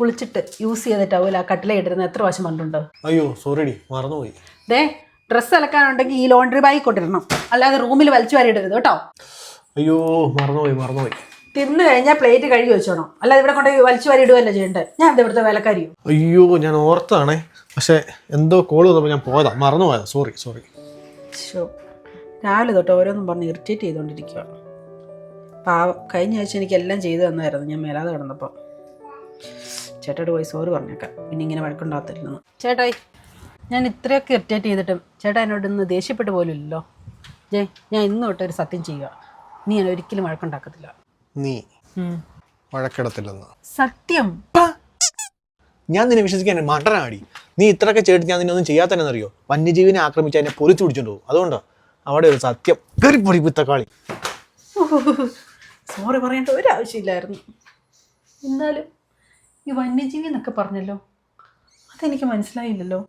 കുളിച്ചിട്ട് യൂസ് ചെയ്തിട്ട് ടവൽ ആ കട്ടിലിട്ടിരുന്ന എത്ര വശം പറഞ്ഞിട്ടുണ്ട് അയ്യോ സോറിഡി മറന്നുപോയി. ദേ ഡ്രസ്സ് അലക്കാനുണ്ടെങ്കിൽ ഈ ലോണ്ടറി ബാഗ് കൊണ്ടിടണം. അല്ലാതെ റൂമിൽ വലിച്ചു വാരിയിടരുത് കേട്ടോ. അയ്യോ മറന്നുപോയി മറന്നുപോയി. തിന്നു കഴിഞ്ഞാൽ പ്ലേറ്റ് കഴുകി വെച്ചോണം. അല്ലാതെ ഇവിടെ കൊണ്ട് വലിച്ചു വാരി ഇടുകയല്ല ചെയ്യേണ്ടത് ഞാൻ എന്താ ഇവിടുത്തെ വേലക്കാരിയോ. അയ്യോ ഞാൻ ഓർത്താണേ പക്ഷെ എന്തോ കോൾ വന്നപ്പോൾ ഞാൻ പോയതാ. മറന്നുപോയതാ. സോറി സോറി ശോ രാവിലെ തൊട്ട് ഓരോന്നും പറഞ്ഞ് ഇറിറ്റേറ്റ് ചെയ്തുകൊണ്ടിരിക്കുക പാവം. കഴിഞ്ഞ ആഴ്ച എനിക്ക് എല്ലാം ചെയ്തു തന്നായിരുന്നു ഞാൻ മേലാതെ കിടന്നപ്പോൾ ചേട്ടായിട്ട് വോയിസ് ഓർ പറഞ്ഞേക്കാം. പിന്നെ ഇങ്ങനെ വഴക്കുണ്ടാകത്തില്ലെന്ന്. ചേട്ടായി ഞാൻ ഇത്രയൊക്കെ ഇറിറ്റേറ്റ് ചെയ്തിട്ടും ചേട്ടാ എന്നോട് ഇന്ന് ദേഷ്യപ്പെട്ട് പോലും ഇല്ലല്ലോ. ജയ് ഞാൻ ഇന്ന് തൊട്ട് ഒരു സത്യം ചെയ്യുക. നീ ഞാൻ ഒരിക്കലും വഴക്കുണ്ടാക്കത്തില്ല. നീ വഴക്കിടത്തില്ലെന്ന്. സത്യം. ഞാൻ നിന്നെ വിശ്വസിക്കാൻ മണ്ടനാടി. നീ ഇത്രയൊക്കെ ചെയ്തിട്ട് ഞാൻ നിന്നെ ഒന്നും ചെയ്യാത്തന്നെന്നറിയോ? വന്യജീവിനെ ആക്രമിച്ച് അതിനെ പൊലിച്ചു പിടിച്ചോണ്ട് പോകും. അതുകൊണ്ടോ. അവിടെ ഒരു സത്യം. കയറിപ്പൊടി പിത്തക്കാളി. സോറി പറയേണ്ട ഒരു ആവശ്യമില്ലായിരുന്നു. എന്നാലും ഈ വന്യജീവി എന്നൊക്കെ പറഞ്ഞല്ലോ? അതെനിക്ക് മനസ്സിലായില്ലല്ലോ.